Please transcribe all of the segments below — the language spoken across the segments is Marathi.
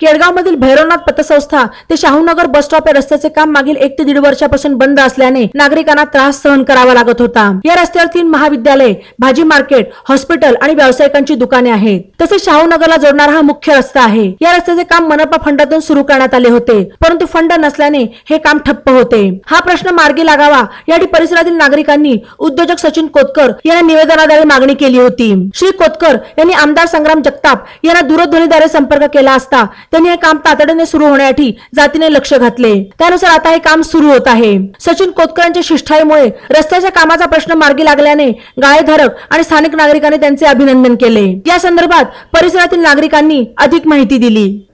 केडगावमधील भैरवनाथ पतसंस्था ते शाहूनगर बस स्टॉप या रस्त्याचे काम मागील एक ते दीड वर्षापासून बंद असल्याने नागरिकांना त्रास सहन करावा लागत होता. या रस्त्यावर तीन महाविद्यालय भाजी मार्केट हॉस्पिटल आणि व्यावसायिकांची दुकाने आहेत. तसेच शाहूनगरला जोडणारा हा मुख्य रस्ता आहे. या रस्त्याचे काम मनपा फंडातून सुरू करण्यात आले होते परंतु फंड नसल्याने हे काम ठप्प होते. हा प्रश्न मार्गी लागावा यासाठी परिसरातील नागरिकांनी उद्योजक सचिन कोतकर यांना निवेदनाद्वारे मागणी केली होती. श्री कोतकर यांनी आमदार संग्राम जगताप यांना दूरध्वनीद्वारे संपर्क केला असता त्यांनी हे काम तातडीने सुरू होण्यासाठी जातीने लक्ष घातले. त्यानुसार आता हे काम सुरू होत आहे. सचिन कोतकरांच्या शिष्ठाईमुळे रस्त्याच्या कामाचा प्रश्न मार्गी लागल्याने गाळेधारक आणि स्थानिक नागरिकांनी त्यांचे अभिनंदन केले. या संदर्भात परिसरातील नागरिकांनी अधिक माहिती दिली.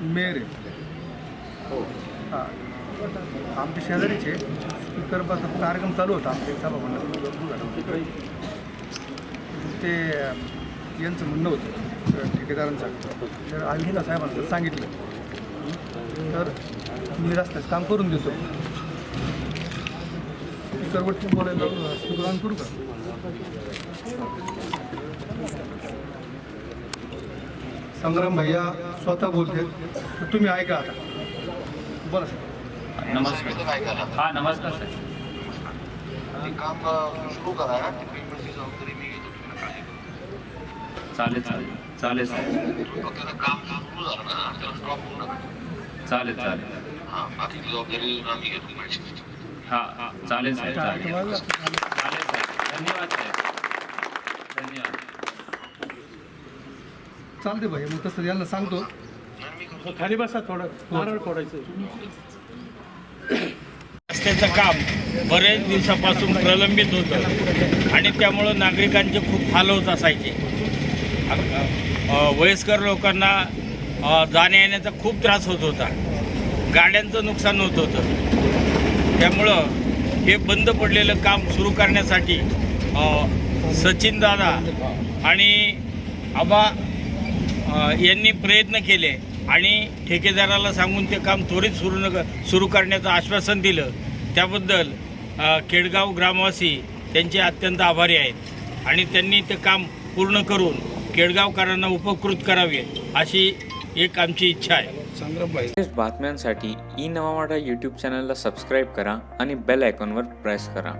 ठेकेदार हां. आमच्या शेजारीचे स्पीकर कार्यक्रम चालू होता आमच्या सभामंडळ ते यांचं म्हणणं होतं ठेकेदारांचं. तर आयुक्त साहेबांना सांगितलं तर मी रस्त्याचं काम करून देतो. स्पीकरवरती बोलायला स्पीकर ऑन करू का? संग्राम भैया स्वतः बोलते तर तुम्ही ऐका आता. बोला सर नमस्कार हा नमस्कार सर. ते काम सुरू करा. ते पेमेंटची जबाबदारी मी घेतो तुम्ही काळजी करू. चालेल चालेल. चालेल सर. फक्त काम सुरू झालं ना त्याला स्टॉप होऊ नका. चालेल चालेल. हां बाकीची जबाबदारी आम्ही घेतो माझी हा हा. चालेल साहेब चालेल. धन्यवाद धन्यवाद. चालते भाई मग तसं यांना सांगतो. खाली बसा थोडं. नारळ फोडायचं. रस्त्याचं काम बरेच दिवसापासून प्रलंबित होतं आणि त्यामुळं नागरिकांचे खूप हाल होत असायचे वयस्कर लोकांना जाण्या येण्याचा खूप त्रास होत होता. गाड्यांचं नुकसान होत होतं. त्यामुळं हे बंद पडलेलं काम सुरू करण्यासाठी सचिन दादा आणि आबा यांनी प्रयत्न केले. आणि ठेकेदाराला सांगून ते काम त्वरित सुरू न सुरू करण्याचं आश्वासन दिलं. त्याबद्दल केडगाव ग्रामवासी त्यांचे अत्यंत आभारी आहेत. आणि त्यांनी ते काम पूर्ण करून केडगावकरांना उपकृत करावे अशी एक आमची इच्छा आहे. संग्राम भाई. लेटेस्ट बातम्यांसाठी ई नवा मराठा यूट्यूब चॅनलला सबस्क्राईब करा आणि बेल आयकॉनवर प्रेस करा.